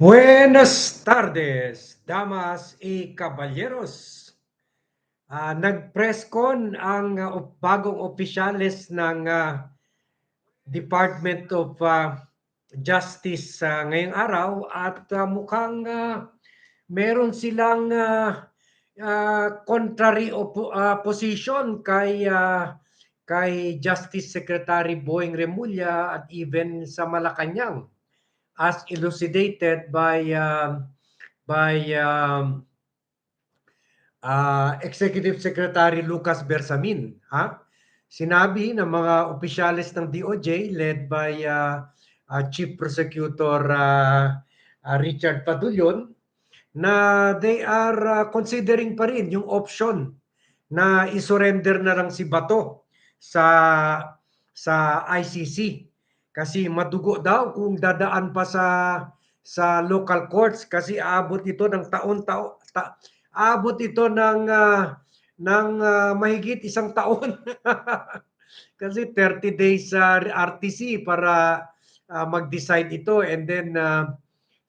Buenas tardes, damas y caballeros. Ah, nag-press con ang op- bagong opisyales ng ah, Department of ah, Justice ah, ngayong araw at ah, mukhang ah, meron silang ah, ah, contrary opo- ah, position kay ah, kay Justice Secretary Boying Remulla at even sa Malacanang as elucidated by um, by um, uh, Executive Secretary Lucas Bersamin. Ha? Sinabi ng mga opisyalis ng DOJ led by uh, uh, Chief Prosecutor uh, uh, Richard Padulyon na they are uh, considering pa rin yung option na isurrender na lang si Bato sa sa ICC kasi madugo daw kung dadaan pa sa sa local courts. Kasi aabot ito ng taon-taon ta, aabot ito ng ah, ng ah, mahigit isang taon. Kasi 30 days sa RTC para ah, mag-decide ito. And then ah,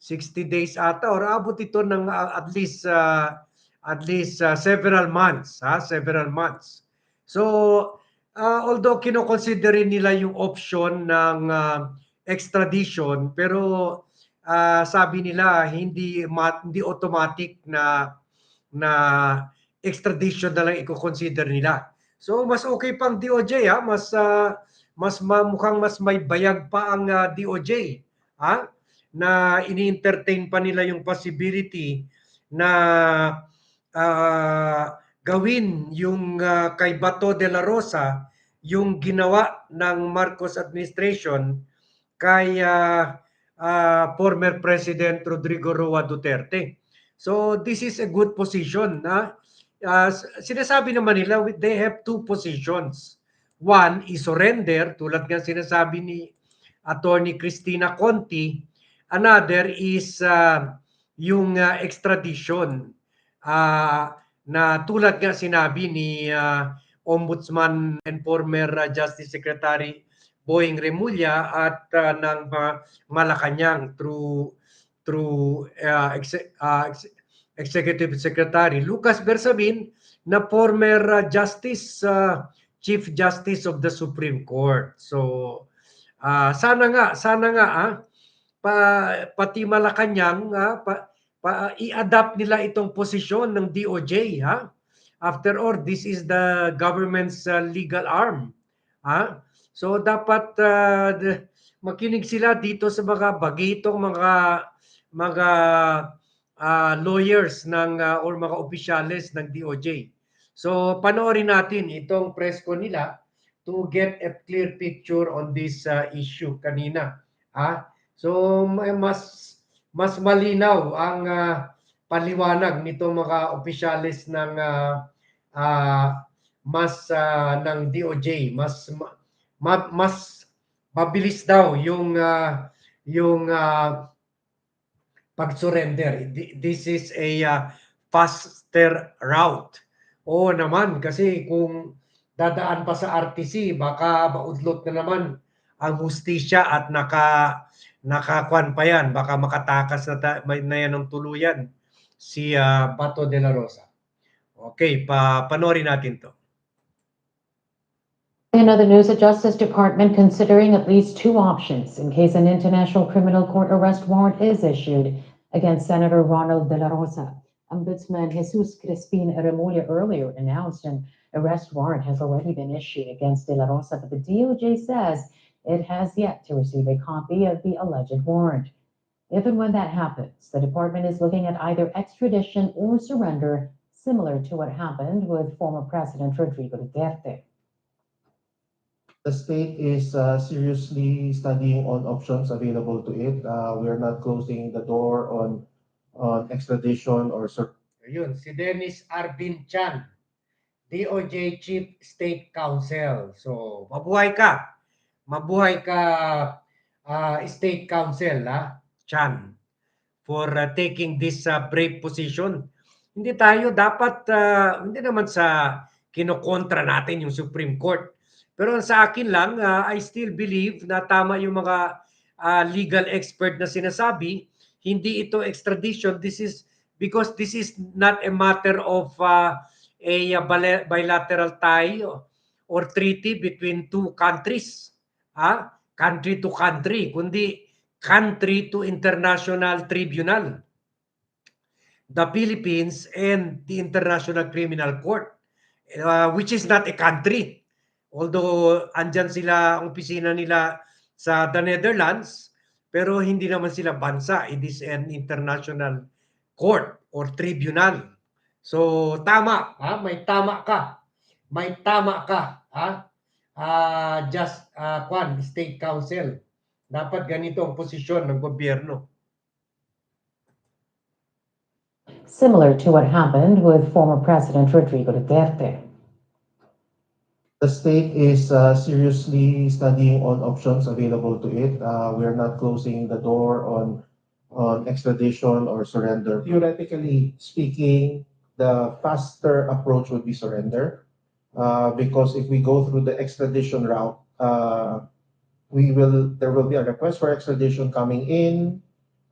60 days ata or aabot ito ng ah, at least ah, at least ah, several months ha? Several months. So ah, although kino-consider nila yung option ng ah, extradition pero ah, sabi nila hindi ma- hindi automatic na na extradition na lang i-consider nila. So mas okay pang DOJ ha, mas ah, mas ma- mukhang mas may bayag pa ang ah, DOJ ha na ini-entertain pa nila yung possibility na ah, gawin yung ah, kay Bato de la Rosa yung ginawa ng Marcos administration kay ah, ah, former President Rodrigo Roa Duterte. So this is a good position. Na s- sinasabi naman nila they have two positions. One is surrender tulad ng sinasabi ni Attorney Christina Conti. Another is ah, yung ah, extradition Ah, na tulad nga sinabi ni ah, Ombudsman and former ah, Justice Secretary Boying Remulla at ah, ng ah, Malacanang through through ah, exe- ah, exe- Executive Secretary Lucas Bersamin na former uh, Justice uh, Chief Justice of the Supreme Court. So ah, sana nga sana nga ah, pa, pati Malacanang ah, pa, pa, i-adapt nila itong posisyon ng DOJ ha. After all, this is the government's uh, legal arm. Ha? So dapat uh, makinig sila dito sa mga bagitong mga mga ah, lawyers ng ah, or mga opisyales ng DOJ. So panoorin natin itong press ko nila to get a clear picture on this ah, issue kanina. Ha? So mas mas malinaw ang ah, paliwanag nitong mga opisyales ng ah, ah, mas ah, ng DOJ, mas ma- ma- mas mabilis daw yung ah, yung ah, pag-surrender. Thi- This is a uh, faster route. Oo naman, kasi kung dadaan pa sa RTC, baka maudlot na naman ang hustisya at naka nakakwan pa yan. Baka makatakas na, ta, na yan ng tuluyan si ah, Bato de la Rosa. Okay, pa panorin natin to. In other news, the Justice Department considering at least two options in case an International Criminal Court arrest warrant is issued against Senator Ronald De La Rosa. Ombudsman Jesus Crispin Remulla earlier announced an arrest warrant has already been issued against De La Rosa, but the DOJ says it has yet to receive a copy of the alleged warrant. If and when that happens, the department is looking at either extradition or surrender, similar to what happened with former President Rodrigo Duterte. The state is uh, seriously studying on options available to it. Uh, We are not closing the door on, on extradition or sur- Ayun, si Dennis Arvin Chan, DOJ Chief State Counsel. So, mabuhay ka. Mabuhay ka ah, State Counsel, ha? Chan, for ah, taking this ah, brave position. Hindi tayo dapat, ah, hindi naman sa kinokontra natin yung Supreme Court. Pero sa akin lang, ah, I still believe na tama yung mga ah, legal expert na sinasabi hindi ito extradition. This is because this is not a matter of uh, a uh, bilateral tie or treaty between two countries. Ah, country to country, kundi country to international tribunal. The Philippines and the International Criminal Court, uh, which is not a country. Although andyan sila, ang opisina nila sa the Netherlands, pero hindi naman sila bansa. It is an international court or tribunal. So tama, ha? may tama ka. May tama ka, ha? Ah, just uh, kwan, state council. Dapat ganito ang posisyon ng gobyerno. Similar to what happened with former President Rodrigo Duterte. The state is uh, seriously studying all options available to it. Uh, We're not closing the door on, on extradition or surrender. Theoretically speaking, the faster approach would be surrender. Uh, Because if we go through the extradition route, uh, we will, there will be a request for extradition coming in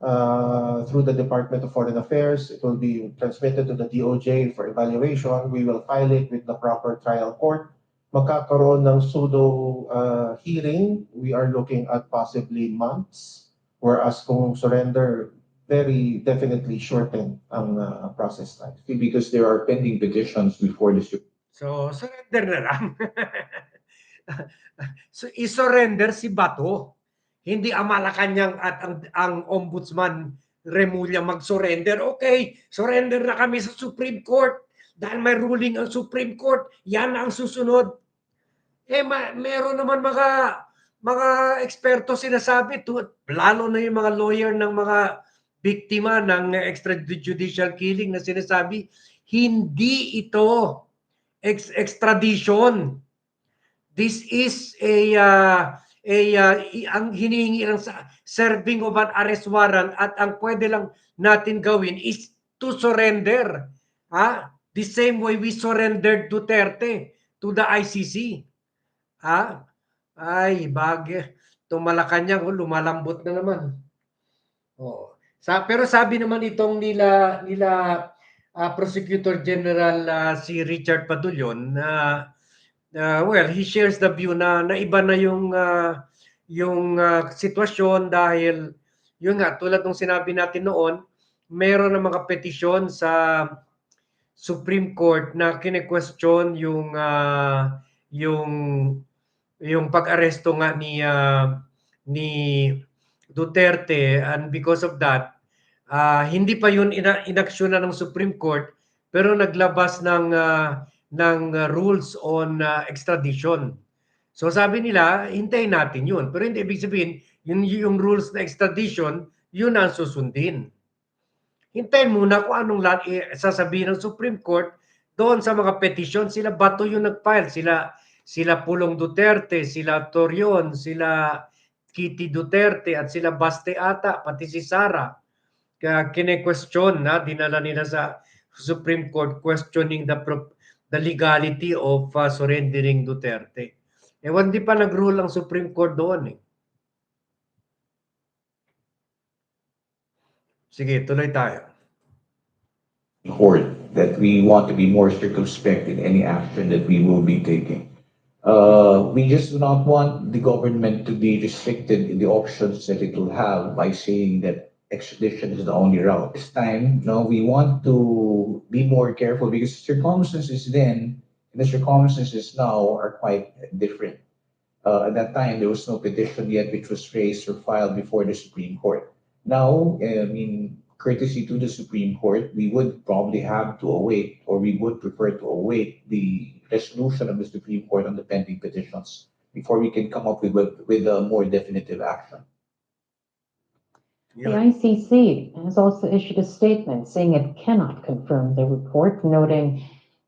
uh, through the Department of Foreign Affairs. It will be transmitted to the DOJ for evaluation. We will file it with the proper trial court magkakaroon ng pseudo uh, hearing, we are looking at possibly months. Whereas kung surrender, very definitely shorten ang uh, process time. because there are pending petitions before the Supreme So, surrender na lang. so, isurrender si Bato. Hindi ang Malacanang at ang, ang ombudsman Remulla mag-surrender. Okay, surrender na kami sa Supreme Court. Dahil may ruling ang Supreme Court, yan ang susunod. Eh, ma- meron naman mga mga eksperto sinasabi, to, lalo na yung mga lawyer ng mga biktima ng extrajudicial killing na sinasabi, hindi ito ex- extradition. This is a uh, a uh, ang hinihingi sa serving of an arrest warrant at ang pwede lang natin gawin is to surrender. Ha? The same way we surrendered Duterte to the ICC. Ha? Ay, bagay. Tumalakanyang oh, lumalambot na naman. Oh. Sa, pero sabi naman itong nila nila ah, Prosecutor General ah, si Richard Padulyon na uh, well, he shares the view na naiba na yung ah, yung ah, sitwasyon dahil yun nga tulad ng sinabi natin noon, meron ng mga petisyon sa Supreme Court na kine-question yung ah, yung yung pag-aresto nga ni ah, ni Duterte. And because of that ah, hindi pa yun ina- inaksyonan ng Supreme Court pero naglabas ng ah, ng uh, rules on uh, extradition. So sabi nila, hintayin natin yun. Pero hindi ibig sabihin, yun yung rules na extradition, yun ang susundin. Hintayin muna kung anong la- eh, sasabihin ng Supreme Court doon sa mga petition. Sila Bato yung nag-file. Sila, sila Pulong Duterte, sila Torion, sila Kitty Duterte, at sila Baste ata, pati si Sara. Kine-question na, dinala nila sa Supreme Court questioning the the legality of uh, surrendering Duterte. Ewan di pa nag-rule ang Supreme Court doon eh. Sige, tuloy tayo. Court that we want to be more circumspect in any action that we will be taking. Uh, we just do not want the government to be restricted in the options that it will have by saying that extradition is the only route. This time, no, we want to be more careful because circumstances then and the circumstances now are quite different. Uh, at that time, there was no petition yet which was raised or filed before the Supreme Court. Now, I mean, courtesy to the Supreme Court, we would probably have to await, or we would prefer to await the resolution of the Supreme Court on the pending petitions before we can come up with, with a more definitive action. The ICC has also issued a statement saying it cannot confirm the report, noting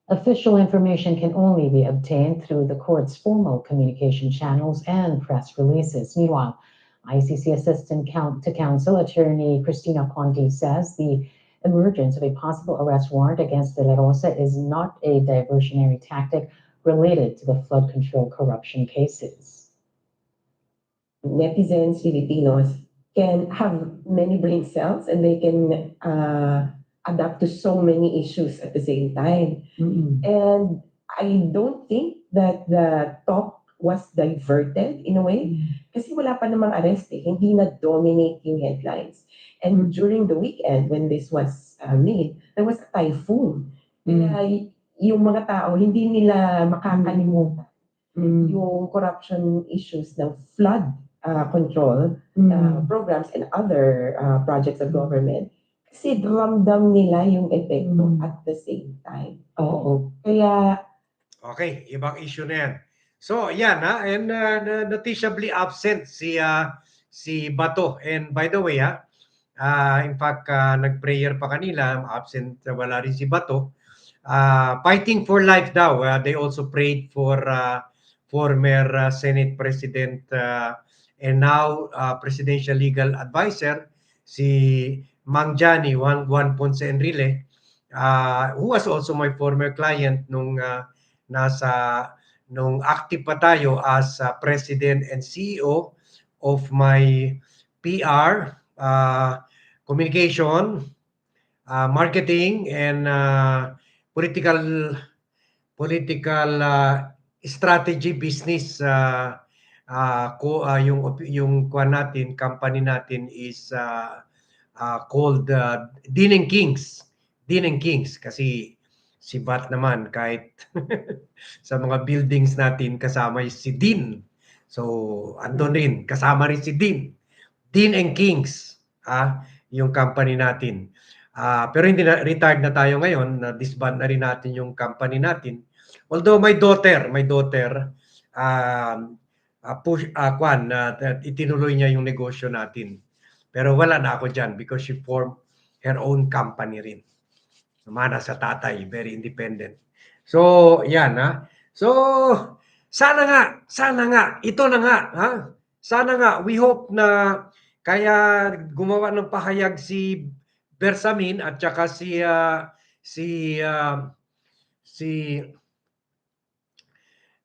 official information can only be obtained through the court's formal communication channels and press releases. Meanwhile, ICC Assistant Count to Counsel Attorney Christina Ponte says the emergence of a possible arrest warrant against De La Rosa is not a diversionary tactic related to the flood control corruption cases. netizens, Filipinos, can have many brain cells and they can uh, adapt to so many issues at the same time. And I don't think that the talk was diverted in a way kasi wala pa namang arrest eh. Hindi na-dominate yung headlines. And during the weekend when this was uh, made, there was a typhoon. Kaya y- yung mga tao, hindi nila makakalimutan yung corruption issues ng flood uh, control uh, programs and other uh, projects of government. Kasi ramdam nila yung epekto Mm. at the same time. Oo. Kaya Okay, ibang issue na yan. So, yan ha, and uh, noticeably absent si ah, si Bato. And by the way ha, ah, in fact, ah, nag-prayer pa kanila, absent, wala rin si Bato. Ah, fighting for life daw. ah, they also prayed for ah, former ah, Senate President ah, and now ah, Presidential Legal Advisor si Mang Johnny Juan, Juan Ponce Enrile ah, who was also my former client nung ah, nasa nung active pa tayo as uh, president and CEO of my PR, uh, communication, uh, marketing, and uh, political political uh, strategy business uh, uh, ko uh, yung yung kuan natin company natin is uh, uh, called uh, Dean and Kings Dean and Kings kasi si Bat naman kahit sa mga buildings natin kasama si Dean. So, andun rin, kasama rin si Dean. Dean and Kings, ah, yung company natin. Ah, pero hindi na retired na tayo ngayon, na disband na rin natin yung company natin. Although my daughter, my daughter um ah, push ah, kwan na itinuloy niya yung negosyo natin. Pero wala na ako diyan because she formed her own company rin. Mana sa tatay, very independent. So, yan ha. So, sana nga, sana nga, ito na nga, ha? Sana nga, we hope na kaya gumawa ng pahayag si Bersamin at saka si ah, si ah, si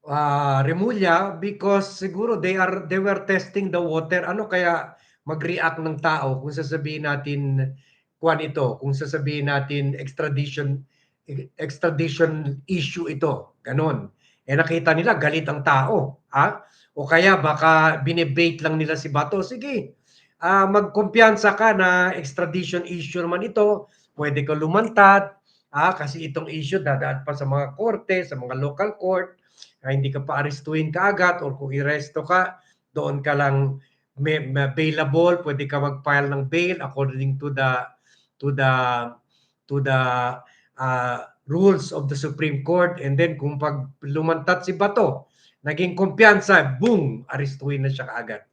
ah, Remulla because siguro they are they were testing the water. Ano kaya mag-react ng tao kung sasabihin natin kuan ito, kung sasabihin natin extradition extradition issue ito, ganon. Eh nakita nila galit ang tao, ha? O kaya baka binebate lang nila si Bato. Sige, ah magkumpiyansa ka na extradition issue naman ito, pwede ka lumantad, ah kasi itong issue dadaan pa sa mga korte, sa mga local court, ah, hindi ka pa arestuhin kaagad or kung iresto ka, doon ka lang may, may bailable, pwede ka mag-file ng bail according to the to the to the uh, rules of the Supreme Court and then kung pag lumantat si Bato, naging kumpiyansa, boom, arestuhin na siya kaagad.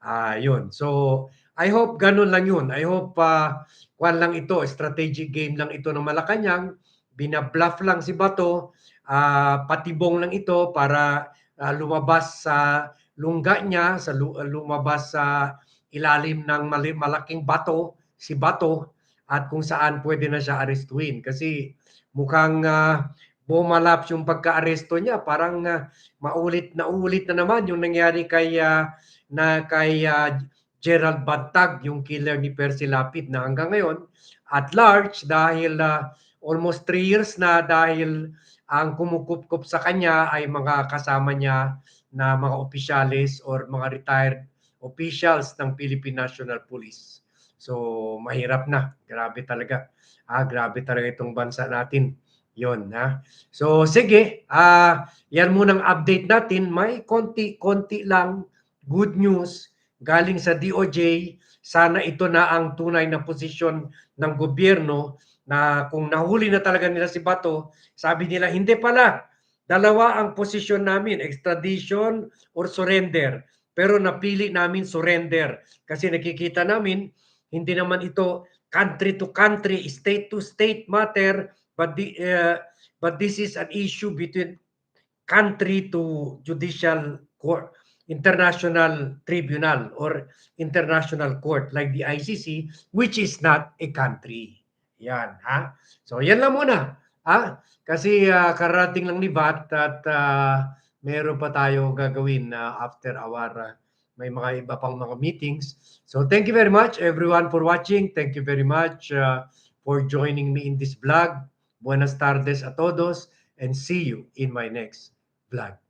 Ah, yun. So, I hope ganun lang yun. I hope uh, kwan lang ito, strategic game lang ito ng Malacanang, binabluff lang si Bato, ah, patibong lang ito para ah, lumabas sa lungga niya, sa lu- lumabas sa ilalim ng malaking bato, si Bato, at kung saan pwede na siya arestuhin. Kasi mukhang uh, bumalaps yung pagka-aresto niya. Parang ah, maulit na ulit na naman yung nangyari kay, ah, na kay ah, Gerald Bantag, yung killer ni Percy Lapid na hanggang ngayon at large dahil ah, almost three years na dahil ang kumukup-kup sa kanya ay mga kasama niya na mga opisyalis or mga retired officials ng Philippine National Police. So, mahirap na. Grabe talaga. Ah, grabe talaga itong bansa natin. Yon, ha. So, sige. Ah, yan munang update natin. May konti-konti lang good news galing sa DOJ. Sana ito na ang tunay na posisyon ng gobyerno na kung nahuli na talaga nila si Bato, sabi nila, hindi pala. Dalawa ang posisyon namin, extradition or surrender. Pero napili namin surrender kasi nakikita namin hindi naman ito country to country, state to state matter, but the, uh, but this is an issue between country to judicial court, international tribunal or international court like the ICC, which is not a country. Yan, ha? So, yan lang muna. Ha? Kasi ah, karating lang ni Bat at ah, meron pa tayo gagawin na after our ah, may mga iba pang mga meetings. So thank you very much everyone for watching. Thank you very much uh, for joining me in this vlog. Buenas tardes a todos and see you in my next vlog.